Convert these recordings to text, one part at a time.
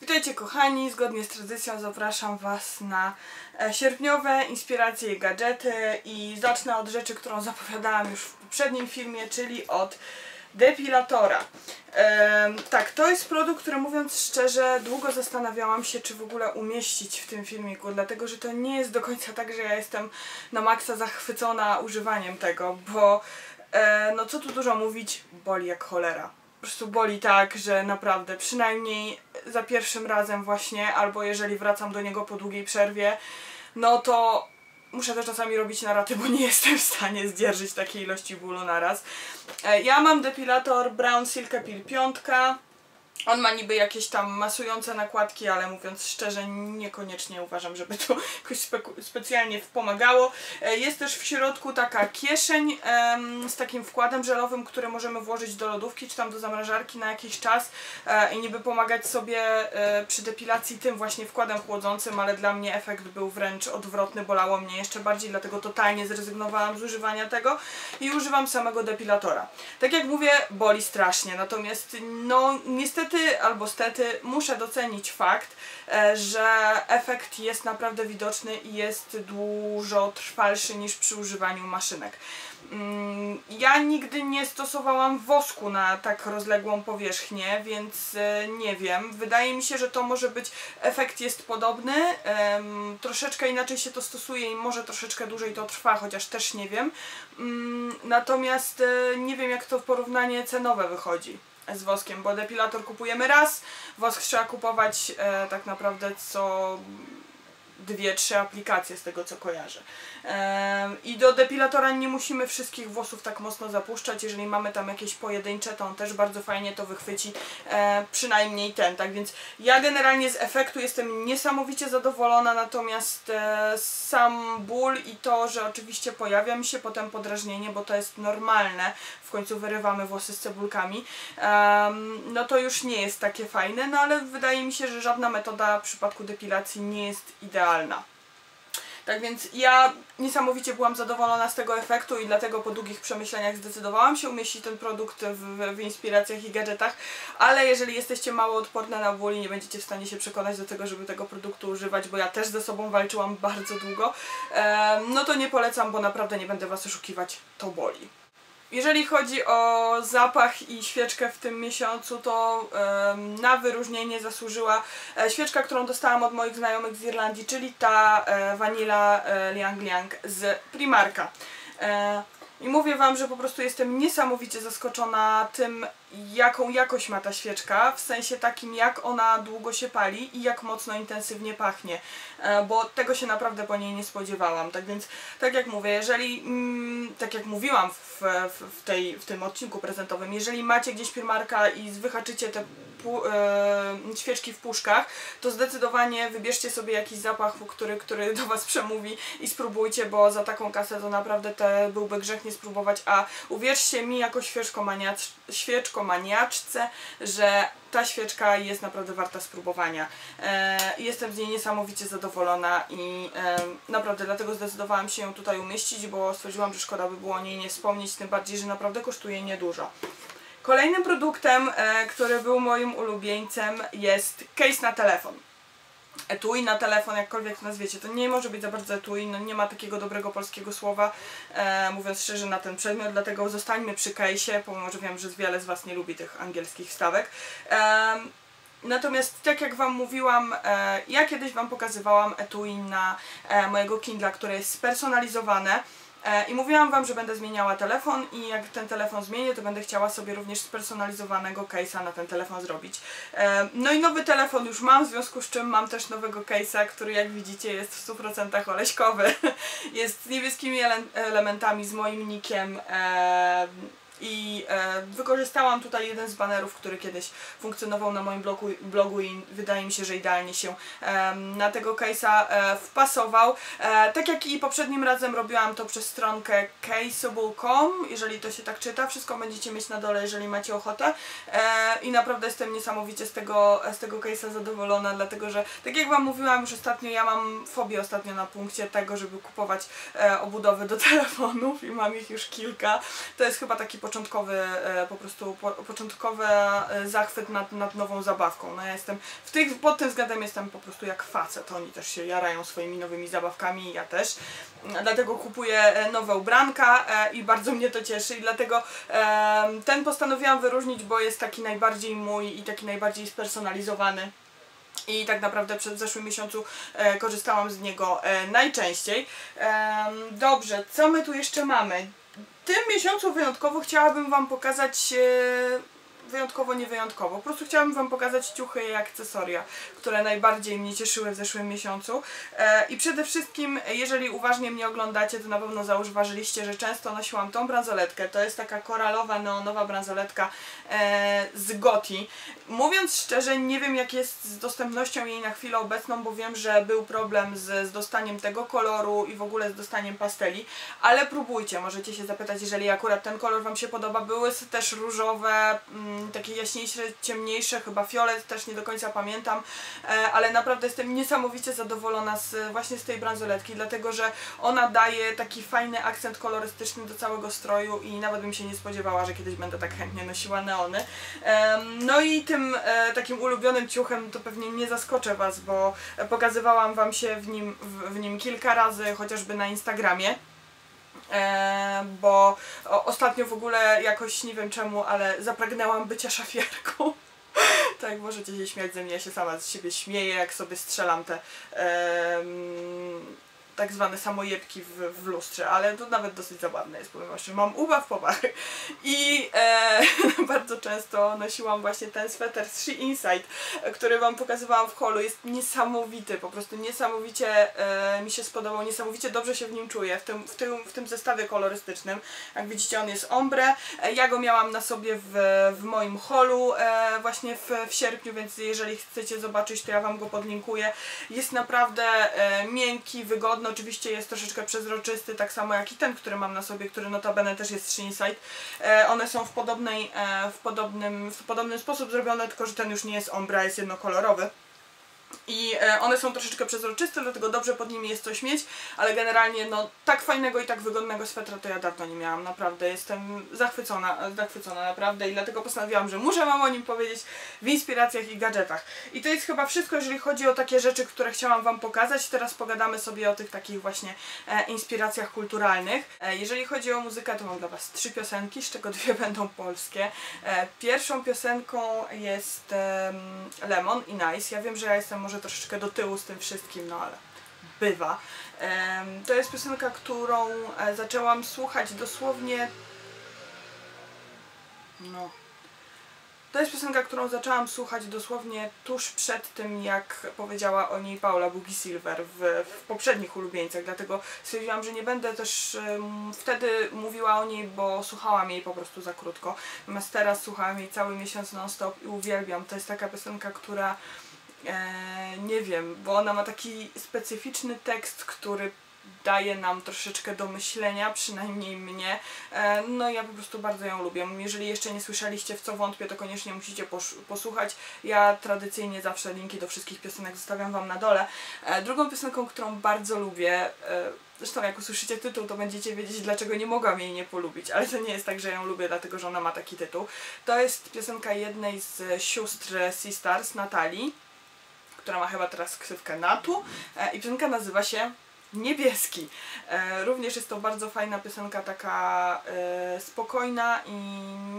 Witajcie kochani, zgodnie z tradycją zapraszam Was na e, sierpniowe inspiracje i gadżety. I zacznę od rzeczy, którą zapowiadałam już w poprzednim filmie, czyli od depilatora. E, tak, to jest produkt, który mówiąc szczerze długo zastanawiałam się, czy w ogóle umieścić w tym filmiku, dlatego że to nie jest do końca tak, że ja jestem na maksa zachwycona używaniem tego, bo e, no co tu dużo mówić, boli jak cholera. Po prostu boli tak, że naprawdę przynajmniej za pierwszym razem właśnie, albo jeżeli wracam do niego po długiej przerwie, no to muszę też czasami robić na raty, bo nie jestem w stanie zdzierżyć takiej ilości bólu naraz. E, ja mam depilator Brown Silk Peel 5. On ma niby jakieś tam masujące nakładki, ale mówiąc szczerze, niekoniecznie uważam, żeby to jakoś spe specjalnie pomagało. E, jest też w środku taka kieszeń z takim wkładem żelowym, który możemy włożyć do lodówki czy tam do zamrażarki na jakiś czas e, i niby pomagać sobie e, przy depilacji tym właśnie wkładem chłodzącym, ale dla mnie efekt był wręcz odwrotny, bolało mnie jeszcze bardziej, dlatego totalnie zrezygnowałam z używania tego i używam samego depilatora. Tak jak mówię, boli strasznie, natomiast no niestety niestety albo stety muszę docenić fakt, e, że efekt jest naprawdę widoczny i jest dużo trwalszy niż przy używaniu maszynek. Mm, ja nigdy nie stosowałam wosku na tak rozległą powierzchnię, więc e, nie wiem. Wydaje mi się, że to może być, efekt jest podobny, troszeczkę inaczej się to stosuje i może troszeczkę dłużej to trwa, chociaż też nie wiem. Mm, natomiast e, nie wiem jak to w porównanie cenowe wychodzi z woskiem, bo depilator kupujemy raz, wosk trzeba kupować e, tak naprawdę co dwie, trzy aplikacje z tego co kojarzę. I do depilatora nie musimy wszystkich włosów tak mocno zapuszczać, jeżeli mamy tam jakieś pojedyncze, to on też bardzo fajnie to wychwyci, e, przynajmniej ten, tak więc ja generalnie z efektu jestem niesamowicie zadowolona, natomiast e, sam ból i to, że oczywiście pojawia mi się potem podrażnienie, bo to jest normalne, w końcu wyrywamy włosy z cebulkami, no to już nie jest takie fajne, no ale wydaje mi się, że żadna metoda w przypadku depilacji nie jest idealna. Tak więc ja niesamowicie byłam zadowolona z tego efektu i dlatego po długich przemyśleniach zdecydowałam się umieścić ten produkt w, w inspiracjach i gadżetach, ale jeżeli jesteście mało odporne na ból i nie będziecie w stanie się przekonać do tego, żeby tego produktu używać, bo ja też ze sobą walczyłam bardzo długo, no to nie polecam, bo naprawdę nie będę Was oszukiwać, to boli. Jeżeli chodzi o zapach i świeczkę w tym miesiącu, to na wyróżnienie zasłużyła e, świeczka, którą dostałam od moich znajomych z Irlandii, czyli ta e, Vanilla e, Liang Liang z Primarka. I mówię Wam, że po prostu jestem niesamowicie zaskoczona tym, jaką jakość ma ta świeczka, w sensie takim jak ona długo się pali i jak mocno intensywnie pachnie, e, bo tego się naprawdę po niej nie spodziewałam. Tak więc, tak jak mówię, jeżeli, mm, tak jak mówiłam w, w, tej, w tym odcinku prezentowym, jeżeli macie gdzieś firmarka i wyhaczycie te świeczki w puszkach, to zdecydowanie wybierzcie sobie jakiś zapach, który, który do Was przemówi i spróbujcie, bo za taką kasę to naprawdę te byłby grzech nie spróbować, a uwierzcie mi jako świeczkomaniacz, świeczko maniaczce, że ta świeczka jest naprawdę warta spróbowania. E, jestem z niej niesamowicie zadowolona i e, naprawdę dlatego zdecydowałam się ją tutaj umieścić, bo stwierdziłam, że szkoda by było o niej nie wspomnieć, tym bardziej, że naprawdę kosztuje niedużo. Kolejnym produktem, e, który był moim ulubieńcem jest case na telefon etui na telefon, jakkolwiek to nazwiecie. To nie może być za bardzo etui, no nie ma takiego dobrego polskiego słowa, e, mówiąc szczerze, na ten przedmiot, dlatego zostańmy przy case'ie, pomimo, że wiem, że wiele z Was nie lubi tych angielskich wstawek. E, Natomiast tak jak Wam mówiłam, e, ja kiedyś Wam pokazywałam etui na e, mojego Kindla, które jest spersonalizowane. E, I mówiłam Wam, że będę zmieniała telefon i jak ten telefon zmienię, to będę chciała sobie również spersonalizowanego case'a na ten telefon zrobić. E, no i nowy telefon już mam, w związku z czym mam też nowego case'a, który jak widzicie jest w 100% oleśkowy. jest z niebieskimi elementami, z moim nickiem e, i e, wykorzystałam tutaj jeden z banerów, który kiedyś funkcjonował na moim blogu, blogu i wydaje mi się, że idealnie się e, na tego case'a e, wpasował. E, tak jak i poprzednim razem robiłam to przez stronkę caseable.com, jeżeli to się tak czyta, wszystko będziecie mieć na dole, jeżeli macie ochotę e, i naprawdę jestem niesamowicie z tego, z tego case'a zadowolona, dlatego że tak jak Wam mówiłam już ostatnio, ja mam fobię ostatnio na punkcie tego, żeby kupować e, obudowy do telefonów i mam ich już kilka. To jest chyba taki początek początkowy, e, po prostu po, początkowy e, zachwyt nad, nad nową zabawką. No ja jestem, w tych, pod tym względem jestem po prostu jak facet. Oni też się jarają swoimi nowymi zabawkami, ja też. Dlatego kupuję e, nowe ubranka e, i bardzo mnie to cieszy i dlatego e, ten postanowiłam wyróżnić, bo jest taki najbardziej mój i taki najbardziej spersonalizowany. I tak naprawdę przez zeszłym miesiącu e, korzystałam z niego e, najczęściej. Em, dobrze, co my tu jeszcze mamy? Tym miesiącu wyjątkowo chciałabym Wam pokazać e, wyjątkowo, nie wyjątkowo. Po prostu chciałabym Wam pokazać ciuchy i akcesoria, które najbardziej mnie cieszyły w zeszłym miesiącu. E, I przede wszystkim, jeżeli uważnie mnie oglądacie, to na pewno zauważyliście, że często nosiłam tą bransoletkę. To jest taka koralowa, neonowa bransoletka e, z Goti. Mówiąc szczerze, nie wiem jak jest z dostępnością jej na chwilę obecną, bo wiem, że był problem z, z dostaniem tego koloru i w ogóle z dostaniem pasteli, ale próbujcie, możecie się zapytać, jeżeli akurat ten kolor Wam się podoba. Były też różowe, mm, takie jaśniejsze, ciemniejsze, chyba fiolet, też nie do końca pamiętam, e, ale naprawdę jestem niesamowicie zadowolona z, właśnie z tej bransoletki, dlatego że ona daje taki fajny akcent kolorystyczny do całego stroju i nawet bym się nie spodziewała, że kiedyś będę tak chętnie nosiła neony. No i tym e, takim ulubionym ciuchem to pewnie nie zaskoczę Was, bo pokazywałam Wam się w nim, w, w nim kilka razy, chociażby na Instagramie. Bo ostatnio w ogóle jakoś nie wiem czemu, ale zapragnęłam bycia szafierką. tak, możecie się śmiać ze mnie, ja się sama z siebie śmieję, jak sobie strzelam te em, tak zwane samojebki w, w lustrze, ale to nawet dosyć zabawne jest, powiem szczerze. Mam ubaw pobach i e, bardzo często nosiłam właśnie ten sweter z She Inside, który Wam pokazywałam w holu. Jest niesamowity, po prostu niesamowicie e, mi się spodobał, niesamowicie dobrze się w nim czuję, w tym, w tym, w tym zestawie kolorystycznym. Jak widzicie, on jest ombre. E, ja go miałam na sobie w, w moim holu e, właśnie w, w sierpniu, więc jeżeli chcecie zobaczyć, to ja Wam go podlinkuję. Jest naprawdę e, miękki, wygodny, oczywiście jest troszeczkę przezroczysty, tak samo jak i ten, który mam na sobie, który notabene też jest z Inside. E, one są w, podobnej, e, w, podobnym, w podobnym sposób zrobione, tylko że ten już nie jest ombre, a jest jednokolorowy. I e, one są troszeczkę przezroczyste, dlatego dobrze pod nimi jest coś mieć, ale generalnie no tak fajnego i tak wygodnego swetra to ja dawno nie miałam, naprawdę jestem zachwycona, zachwycona naprawdę i dlatego postanowiłam, że muszę Wam o nim powiedzieć w inspiracjach i gadżetach. I to jest chyba wszystko, jeżeli chodzi o takie rzeczy, które chciałam Wam pokazać. Teraz pogadamy sobie o tych takich właśnie e, inspiracjach kulturalnych. E, jeżeli chodzi o muzykę, to mam dla Was trzy piosenki, z czego dwie będą polskie. E, pierwszą piosenką jest em, Lemon i Nice. Ja wiem, że ja jestem może troszeczkę do tyłu z tym wszystkim, no ale bywa. To jest piosenka, którą e, zaczęłam słuchać dosłownie. No. To jest piosenka, którą zaczęłam słuchać dosłownie tuż przed tym, jak powiedziała o niej Paula Boogie Silver w, w poprzednich ulubieńcach, dlatego stwierdziłam, że nie będę też em, wtedy mówiła o niej, bo słuchałam jej po prostu za krótko. Natomiast teraz słuchałam jej cały miesiąc non-stop i uwielbiam. To jest taka piosenka, która e, nie wiem, bo ona ma taki specyficzny tekst, który daje nam troszeczkę do myślenia, przynajmniej mnie. E, no ja po prostu bardzo ją lubię. Jeżeli jeszcze nie słyszeliście, w co wątpię, to koniecznie musicie posłuchać. Ja tradycyjnie zawsze linki do wszystkich piosenek zostawiam Wam na dole. E, drugą piosenką, którą bardzo lubię, zresztą jak usłyszycie tytuł, to będziecie wiedzieć, dlaczego nie mogłam jej nie polubić, ale to nie jest tak, że ją lubię, dlatego że ona ma taki tytuł. To jest piosenka jednej z sióstr Sisters, Natalii, która ma chyba teraz ksywkę Natu e, i piosenka nazywa się Niebieski. E, również jest to bardzo fajna piosenka, taka e, spokojna i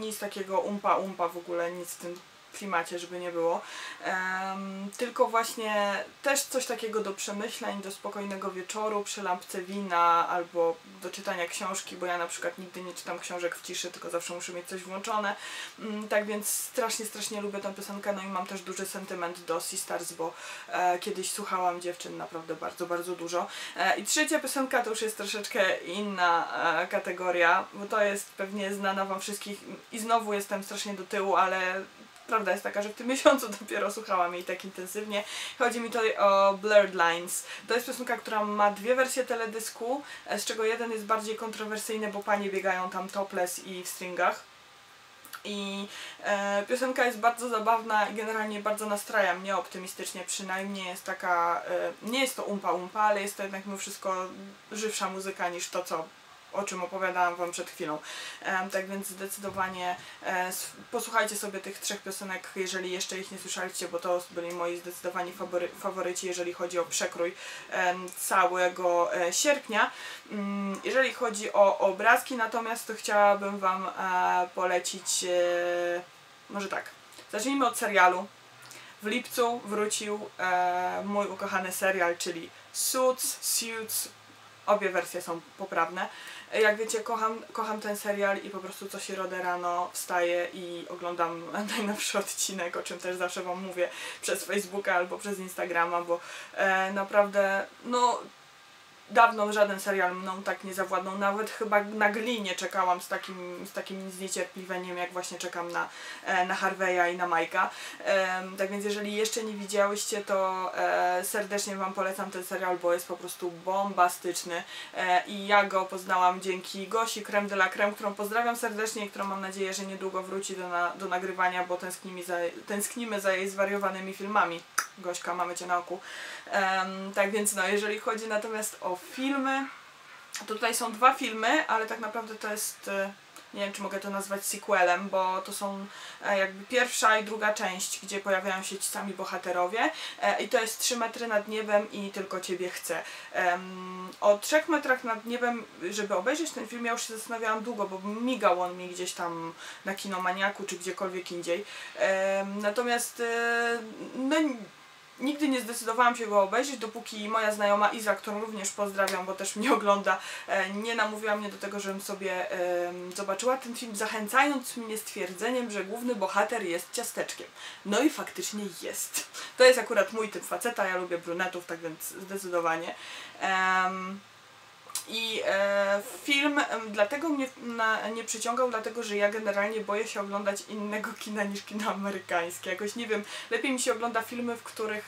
nic takiego umpa umpa w ogóle, nic w tym klimacie, żeby nie było. Em, tylko właśnie też coś takiego do przemyśleń, do spokojnego wieczoru przy lampce wina albo do czytania książki, bo ja na przykład nigdy nie czytam książek w ciszy, tylko zawsze muszę mieć coś włączone. Mm, tak więc strasznie, strasznie lubię tę piosenkę, no i mam też duży sentyment do Sisters, bo e, kiedyś słuchałam dziewczyn naprawdę bardzo, bardzo dużo. E, I trzecia piosenka to już jest troszeczkę inna e, kategoria, bo to jest pewnie znana wam wszystkich i znowu jestem strasznie do tyłu, ale prawda jest taka, że w tym miesiącu dopiero słuchałam jej tak intensywnie. Chodzi mi tutaj o Blurred Lines. To jest piosenka, która ma dwie wersje teledysku, e, z czego jeden jest bardziej kontrowersyjny, bo panie biegają tam topless i w stringach. I e, piosenka jest bardzo zabawna i generalnie bardzo nastraja mnie optymistycznie, przynajmniej jest taka, e, nie jest to umpa umpa, ale jest to jednak mimo wszystko żywsza muzyka niż to, co o czym opowiadałam Wam przed chwilą. Tak więc zdecydowanie e, posłuchajcie sobie tych trzech piosenek, jeżeli jeszcze ich nie słyszeliście, bo to byli moi zdecydowani fawory, faworyci, jeżeli chodzi o przekrój całego e, sierpnia. Mm, Jeżeli chodzi o obrazki, natomiast to chciałabym Wam e, polecić, może tak, zacznijmy od serialu. W lipcu wrócił mój ukochany serial, czyli Suits, Suits, obie wersje są poprawne. Jak wiecie, kocham, kocham ten serial i po prostu co środę rano wstaję i oglądam najnowszy odcinek, o czym też zawsze Wam mówię przez Facebooka albo przez Instagrama, bo e, naprawdę, no dawno żaden serial mną tak nie zawładnął. Nawet chyba na Glinie czekałam z takim, z takim zniecierpliwieniem, jak właśnie czekam na, e, na Harveya i na Majka. Tak więc jeżeli jeszcze nie widziałyście, to e, serdecznie Wam polecam ten serial, bo jest po prostu bombastyczny e, i ja go poznałam dzięki Gosi Creme de la Creme, którą pozdrawiam serdecznie i którą mam nadzieję, że niedługo wróci do, na, do nagrywania, bo tęsknimy za, tęsknimy za jej zwariowanymi filmami. Gośka, mamy Cię na oku. Em, tak więc no, jeżeli chodzi natomiast o filmy, to tutaj są dwa filmy, ale tak naprawdę to jest, e, nie wiem czy mogę to nazwać sequelem, bo to są e, jakby pierwsza i druga część, gdzie pojawiają się ci sami bohaterowie e, i to jest 3 metry nad niebem i tylko Ciebie chcę. O 3 metrach nad niebem, żeby obejrzeć ten film, ja już się zastanawiałam długo, bo migał on mi gdzieś tam na kinomaniaku czy gdziekolwiek indziej. Natomiast no Nigdy nie zdecydowałam się go obejrzeć, dopóki moja znajoma Iza, którą również pozdrawiam, bo też mnie ogląda, e, nie namówiła mnie do tego, żebym sobie zobaczyła ten film, zachęcając mnie stwierdzeniem, że główny bohater jest ciasteczkiem. No i faktycznie jest. To jest akurat mój typ faceta, ja lubię brunetów, tak więc zdecydowanie. Em, i e, film dlatego mnie na, nie przyciągał, dlatego że ja generalnie boję się oglądać innego kina niż kino amerykańskie. Jakoś nie wiem, lepiej mi się ogląda filmy, w których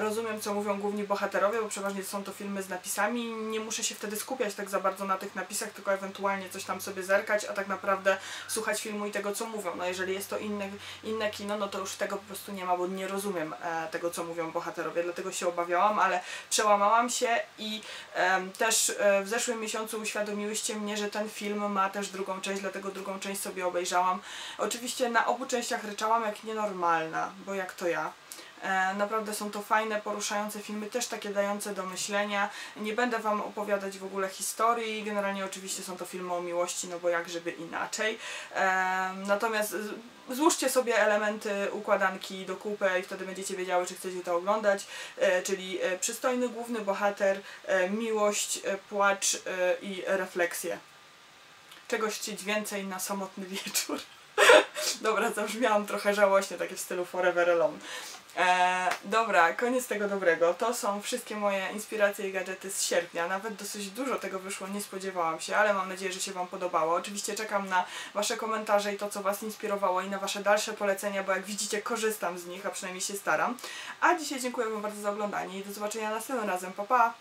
rozumiem, co mówią główni bohaterowie, bo przeważnie są to filmy z napisami. Nie muszę się wtedy skupiać tak za bardzo na tych napisach, tylko ewentualnie coś tam sobie zerkać, a tak naprawdę słuchać filmu i tego, co mówią. No jeżeli jest to inne, inne kino, no to już tego po prostu nie ma, bo nie rozumiem e, tego, co mówią bohaterowie, dlatego się obawiałam, ale przełamałam się i też e, w zeszłym miesiącu uświadomiłyście mnie, że ten film ma też drugą część, dlatego drugą część sobie obejrzałam. Oczywiście na obu częściach ryczałam jak nienormalna, bo jak to ja. E, Naprawdę są to fajne, poruszające filmy, też takie dające do myślenia. Nie będę Wam opowiadać w ogóle historii, generalnie oczywiście są to filmy o miłości, no bo jak żeby inaczej. E, Natomiast złóżcie sobie elementy układanki do kupy i wtedy będziecie wiedziały, czy chcecie to oglądać, E, czyli przystojny główny bohater, miłość, płacz i refleksję. Czegoś chcieć więcej na samotny wieczór. Dobra, zabrzmiałam trochę żałośnie, takie w stylu Forever Alone. E, dobra, koniec tego dobrego. To są wszystkie moje inspiracje i gadżety z sierpnia. Nawet dosyć dużo tego wyszło, nie spodziewałam się, ale mam nadzieję, że się Wam podobało. Oczywiście czekam na Wasze komentarze i to, co Was inspirowało i na Wasze dalsze polecenia, bo jak widzicie, korzystam z nich, a przynajmniej się staram. A dzisiaj dziękuję Wam bardzo za oglądanie i do zobaczenia następnym razem. Pa, pa!